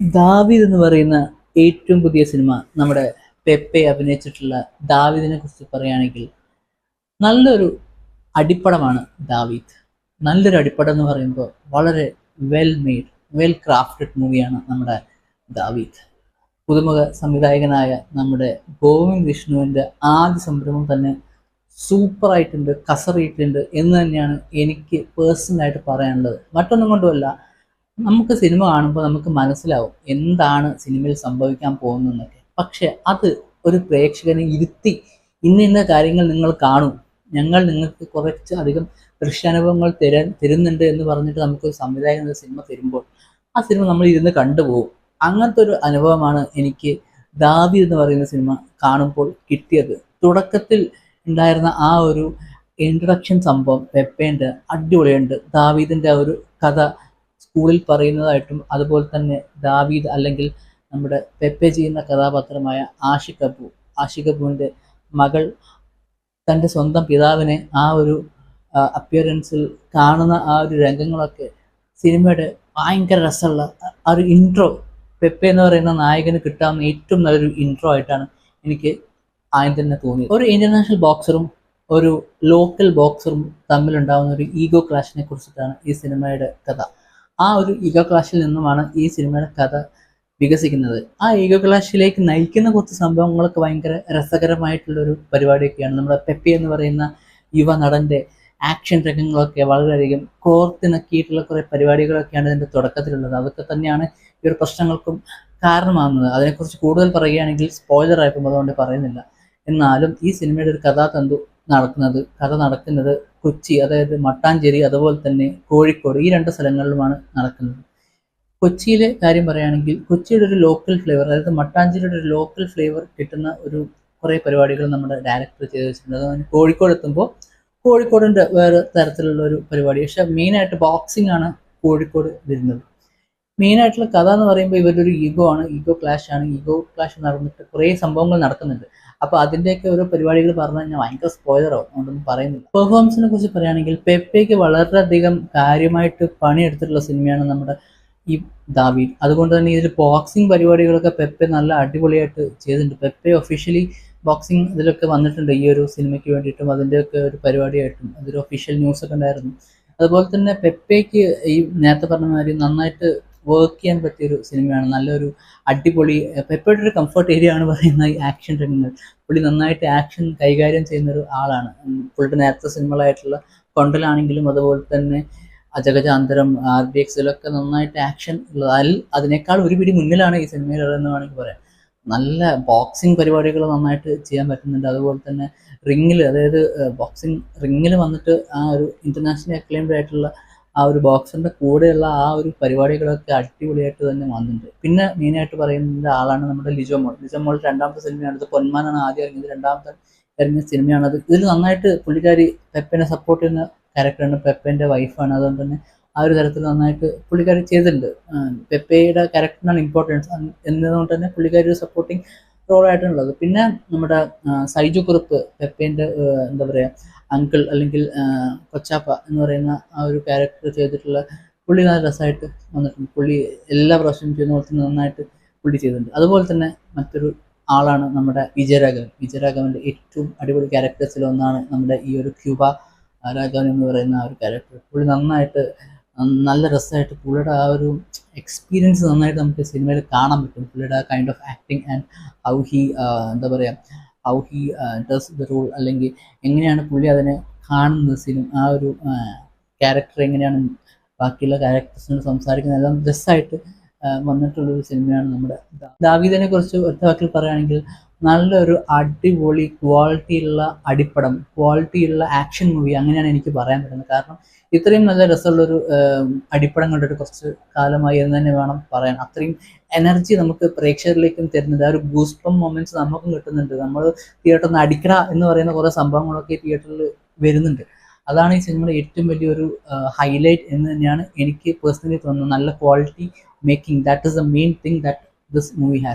ദാവിദ് എന്ന് പറയുന്ന ഏറ്റവും പുതിയ സിനിമ നമ്മുടെ പെപ്പെ അഭിനയിച്ചിട്ടുള്ള ദാവിദിനെ കുറിച്ച് പറയുകയാണെങ്കിൽ നല്ലൊരു അടിപ്പടമാണ് ദാവിദ്. നല്ലൊരു അടിപ്പടം എന്ന് പറയുമ്പോൾ വളരെ വെൽ മെയ്ഡ് വെൽ ക്രാഫ്റ്റഡ് മൂവിയാണ് നമ്മുടെ ദാവിദ്. പുതുമുഖ സംവിധായകനായ നമ്മുടെ ഗോവിന്ദ് വിഷ്ണുവിന്റെ ആദ്യ സംരംഭം തന്നെ സൂപ്പറായിട്ടുണ്ട് കസറിയിട്ടുണ്ട് എന്ന് തന്നെയാണ് എനിക്ക് പേഴ്സണലായിട്ട് പറയാനുള്ളത്. മറ്റൊന്നും കൊണ്ടുമല്ല നമുക്ക് സിനിമ കാണുമ്പോൾ നമുക്ക് മനസ്സിലാവും എന്താണ് സിനിമയിൽ സംഭവിക്കാൻ പോകുന്നതെന്നൊക്കെ. പക്ഷെ അത് ഒരു പ്രേക്ഷകനെ ഇരുത്തി ഇന്ന ഇന്ന കാര്യങ്ങൾ നിങ്ങൾ കാണും. ഞങ്ങൾ നിങ്ങൾക്ക് കുറച്ച് അധികം ദൃശ്യാനുഭവങ്ങൾ തരാൻ തരുന്നുണ്ട് എന്ന് പറഞ്ഞിട്ട് നമുക്ക് സംവിധായകൻ ഒരു സിനിമ തരുമ്പോൾ ആ സിനിമ നമ്മൾ ഇരുന്ന് കണ്ടുപോകും. അങ്ങനത്തെ ഒരു അനുഭവമാണ് എനിക്ക് ദാബി എന്ന് പറയുന്ന സിനിമ കാണുമ്പോൾ കിട്ടിയത്. തുടക്കത്തിൽ ഉണ്ടായിരുന്ന ആ ഒരു ഇൻട്രഡക്ഷൻ സംഭവം പെപ്പേന്റെ അടിപൊളിയുണ്ട്. ദാവീദിന്റെ ആ ഒരു കഥ സ്കൂളിൽ പറയുന്നതായിട്ടും അതുപോലെ തന്നെ ദാവീദ് അല്ലെങ്കിൽ നമ്മുടെ പെപ്പെ ചെയ്യുന്ന കഥാപാത്രമായ ആഷിഖ് അബു ആഷിഖ് അബുവിന്റെ മകൾ തന്റെ സ്വന്തം പിതാവിനെ ആ ഒരു അപ്പിയറൻസിൽ കാണുന്ന ആ ഒരു രംഗങ്ങളൊക്കെ സിനിമയുടെ ഭയങ്കര രസമുള്ള ആ ഒരു ഇൻട്രോ പെപ്പെ എന്ന് പറയുന്ന നായകന് കിട്ടാവുന്ന ഏറ്റവും നല്ലൊരു ഇൻട്രോ ആയിട്ടാണ് എനിക്ക് ആദ്യം തന്നെ തോന്നിയത്. ഒരു ഇന്റർനാഷണൽ ബോക്സറും ഒരു ലോക്കൽ ബോക്സറും തമ്മിലുണ്ടാകുന്ന ഒരു ഈഗോ ക്ലാഷിനെ കുറിച്ചിട്ടാണ് ഈ സിനിമയുടെ കഥ. ആ ഒരു ഈഗോ ക്ലാഷിൽ നിന്നുമാണ് ഈ സിനിമയുടെ കഥ വികസിക്കുന്നത്. ആ ഈഗോ ക്ലാഷിലേക്ക് നയിക്കുന്ന കുറച്ച് സംഭവങ്ങളൊക്കെ ഭയങ്കര രസകരമായിട്ടുള്ളൊരു പരിപാടിയൊക്കെയാണ്. നമ്മുടെ പെപ്പി എന്ന് പറയുന്ന യുവ നടന്റെ ആക്ഷൻ രംഗങ്ങളൊക്കെ വളരെയധികം കോർത്തിണക്കിയിട്ടുള്ള കുറേ പരിപാടികളൊക്കെയാണ് ഇതിന്റെ തുടക്കത്തിലുള്ളത്. അതൊക്കെ തന്നെയാണ് ഈ ഒരു പ്രശ്നങ്ങൾക്കും കാരണമാകുന്നത്. അതിനെക്കുറിച്ച് കൂടുതൽ പറയുകയാണെങ്കിൽ സ്പോയിലർ ആയിപ്പോൾ അതുകൊണ്ട് പറയുന്നില്ല. എന്നാലും ഈ സിനിമയുടെ ഒരു കഥാതന്തു നടക്കുന്നത് കഥ നടക്കുന്നത് കൊച്ചി അതായത് മട്ടാഞ്ചേരി അതുപോലെ തന്നെ കോഴിക്കോട് ഈ രണ്ട് സ്ഥലങ്ങളിലുമാണ് നടക്കുന്നത്. കൊച്ചിയിലെ കാര്യം പറയുകയാണെങ്കിൽ കൊച്ചിയുടെ ഒരു ലോക്കൽ ഫ്ലേവർ അതായത് മട്ടാഞ്ചേരിയുടെ ഒരു ലോക്കൽ ഫ്ലേവർ കിട്ടുന്ന ഒരു കുറേ പരിപാടികൾ നമ്മുടെ ഡയറക്ടർ ചെയ്ത് വെച്ചിട്ടുണ്ട് അത് കോഴിക്കോട് എത്തുമ്പോൾ കോഴിക്കോടിന്റെ വേറെ തരത്തിലുള്ള ഒരു പരിപാടി. പക്ഷെ മെയിനായിട്ട് ബോക്സിംഗ് ആണ് കോഴിക്കോട് വരുന്നത്. മെയിനായിട്ടുള്ള കഥ എന്ന് പറയുമ്പോൾ ഇവരുടെ ഒരു ഈഗോ ആണ്. ഈഗോ ക്ലാഷ് ആണ്. ഈഗോ ക്ലാഷ് നടന്നിട്ട് കുറേ സംഭവങ്ങൾ നടക്കുന്നുണ്ട്. അപ്പോൾ അതിന്റെയൊക്കെ ഓരോ പരിപാടികൾ പറഞ്ഞു കഴിഞ്ഞാൽ ഭയങ്കര സ്പോയിലറോ അതുകൊണ്ടൊന്നും പറയുന്നില്ല. പെർഫോമൻസിനെ കുറിച്ച് പറയുകയാണെങ്കിൽ പെപ്പയ്ക്ക് വളരെയധികം കാര്യമായിട്ട് പണിയെടുത്തിട്ടുള്ള സിനിമയാണ് നമ്മുടെ ഈ ദാവീദ്. അതുകൊണ്ട് തന്നെ ഇതിൽ ബോക്സിംഗ് പരിപാടികളൊക്കെ പെപ്പെ നല്ല അടിപൊളിയായിട്ട് ചെയ്തിട്ടുണ്ട്. പെപ്പെ ഒഫീഷ്യലി ബോക്സിംഗ് ഇതിലൊക്കെ വന്നിട്ടുണ്ട് ഈ ഒരു സിനിമയ്ക്ക് വേണ്ടിയിട്ടും അതിന്റെയൊക്കെ ഒരു പരിപാടിയായിട്ടും. അതൊരു ഒഫീഷ്യൽ ന്യൂസൊക്കെ ഉണ്ടായിരുന്നു. അതുപോലെ തന്നെ പെപ്പയ്ക്ക് ഈ നേരത്തെ പറഞ്ഞ മാതിരി നന്നായിട്ട് വർക്ക് ചെയ്യാൻ പറ്റിയൊരു സിനിമയാണ്. നല്ലൊരു അടിപൊളി പെപ്പയുടെ ഒരു കംഫർട്ട് ഏരിയ ആണ് പറയുന്ന ഈ ആക്ഷൻ രംഗങ്ങൾ. പുള്ളി നന്നായിട്ട് ആക്ഷൻ കൈകാര്യം ചെയ്യുന്ന ഒരു ആളാണ്. പുള്ളിയുടെ നേരത്തെ സിനിമകളായിട്ടുള്ള കൊണ്ടലാണെങ്കിലും അതുപോലെ തന്നെ അജഗജാന്തരം ആർ ഡി എക്സിലൊക്കെ നന്നായിട്ട് ആക്ഷൻ ഉള്ളത് അതിൽ അതിനേക്കാൾ ഒരു പിടി മുന്നിലാണ് ഈ സിനിമയിലുള്ളതെന്ന് വേണമെങ്കിൽ പറയാം. നല്ല ബോക്സിംഗ് പരിപാടികൾ നന്നായിട്ട് ചെയ്യാൻ പറ്റുന്നുണ്ട്. അതുപോലെ തന്നെ റിങ്ങിൽ അതായത് ബോക്സിംഗ് റിങ്ങിൽ വന്നിട്ട് ആ ഒരു ഇന്റർനാഷണൽ അക്ലൈംഡ് ആയിട്ടുള്ള ആ ഒരു ബോക്സറിന്റെ കൂടെയുള്ള ആ ഒരു പരിപാടികളൊക്കെ അടിപൊളിയായിട്ട് തന്നെ വന്നിട്ടുണ്ട്. പിന്നെ മെയിനായിട്ട് പറയുന്നത് ആളാണ് നമ്മുടെ ലിജോ മോൾ. ലിജോ മോൾ രണ്ടാമത്തെ സിനിമയാണ് പൊന്മാനാണ് ആദ്യം ഇറങ്ങിയത്. രണ്ടാമത്തെ ഇറങ്ങിയ സിനിമയാണത് ഇതിൽ നന്നായിട്ട് പുള്ളിക്കാരി പെപ്പനെ സപ്പോർട്ട് ചെയ്യുന്ന ക്യാരക്ടറാണ് പെപ്പന്റെ വൈഫാണ് അതുകൊണ്ട് തന്നെ ആ ഒരു തരത്തിൽ നന്നായിട്ട് പുള്ളിക്കാരി ചെയ്തിട്ടുണ്ട്. പെപ്പയുടെ ക്യാരക്ടറിനാണ് ഇമ്പോർട്ടൻസ് എന്നതുകൊണ്ട് തന്നെ പുള്ളിക്കാരി ഒരു സപ്പോർട്ടിങ് റോളായിട്ടുള്ളത് പിന്നെ നമ്മുടെ സൈജു കുറുപ്പ് പെപ്പേന്റെ എന്താ പറയുക അങ്കിൾ അല്ലെങ്കിൽ കൊച്ചാപ്പ എന്ന് പറയുന്ന ആ ഒരു ക്യാരക്ടർ ചെയ്തിട്ടുള്ള പുള്ളി നല്ല രസമായിട്ട് വന്നിട്ടുണ്ട്. പുള്ളി എല്ലാ പ്രാവശ്യം ചെയ്യുന്ന പോലെ തന്നെ നന്നായിട്ട് പുള്ളി ചെയ്തിട്ടുണ്ട്. അതുപോലെ തന്നെ മറ്റൊരു ആളാണ് നമ്മുടെ വിജയരാഘവൻ. വിജയരാഘവന്റെ ഏറ്റവും അടിപൊളി ക്യാരക്ടേഴ്സിൽ ഒന്നാണ് നമ്മുടെ ഈ ഒരു ക്യൂബ രാഘവൻ എന്ന് പറയുന്ന ആ ഒരു ക്യാരക്ടർ പുള്ളി നന്നായിട്ട് നല്ല രസമായിട്ട് പുള്ളിയുടെ ആ ഒരു എക്സ്പീരിയൻസ് നന്നായിട്ട് നമുക്ക് സിനിമയിൽ കാണാൻ പറ്റും. പുള്ളിയുടെ ആ kind of acting and how he എന്താ പറയുക how he does the role അല്ലെങ്കിൽ എങ്ങനെയാണ് പുള്ളി അതിനെ കാണുന്നത് സിനിമ ആ ഒരു ക്യാരക്ടർ എങ്ങനെയാണ് ബാക്കിയുള്ള ക്യാരക്ടേഴ്സിനോട് സംസാരിക്കുന്നത് എല്ലാം രസമായിട്ട് വന്നിട്ടുള്ളൊരു സിനിമയാണ് നമ്മുടെ ദാവീദിനെ കുറിച്ച് ഒറ്റ വാക്കിൽ പറയുകയാണെങ്കിൽ നല്ലൊരു അടിപൊളി ക്വാളിറ്റിയുള്ള അടിപ്പടം ക്വാളിറ്റിയുള്ള ആക്ഷൻ മൂവി അങ്ങനെയാണ് എനിക്ക് പറയാൻ പറ്റുന്നത്. കാരണം ഇത്രയും നല്ല രസമുള്ളൊരു അടിപ്പടം കണ്ടിട്ട് കുറച്ച് കാലമായി എന്ന് തന്നെ വേണം പറയാൻ. അത്രയും എനർജി നമുക്ക് പ്രേക്ഷകരിലേക്കും തരുന്നത് ആ ഒരു ഗൂസ്പം മൊമെന്റ്സ് നമുക്കും കിട്ടുന്നുണ്ട്. നമ്മൾ തിയേറ്ററിൽ നിന്ന് എന്ന് പറയുന്ന കുറേ സംഭവങ്ങളൊക്കെ തിയേറ്ററിൽ വരുന്നുണ്ട്. അതാണ് ഈ സിനിമയുടെ ഏറ്റവും വലിയൊരു ഹൈലൈറ്റ് എന്ന് തന്നെയാണ് എനിക്ക് പേഴ്സണലി തോന്നുന്നത്. നല്ല quality making that is the main thing that this movie has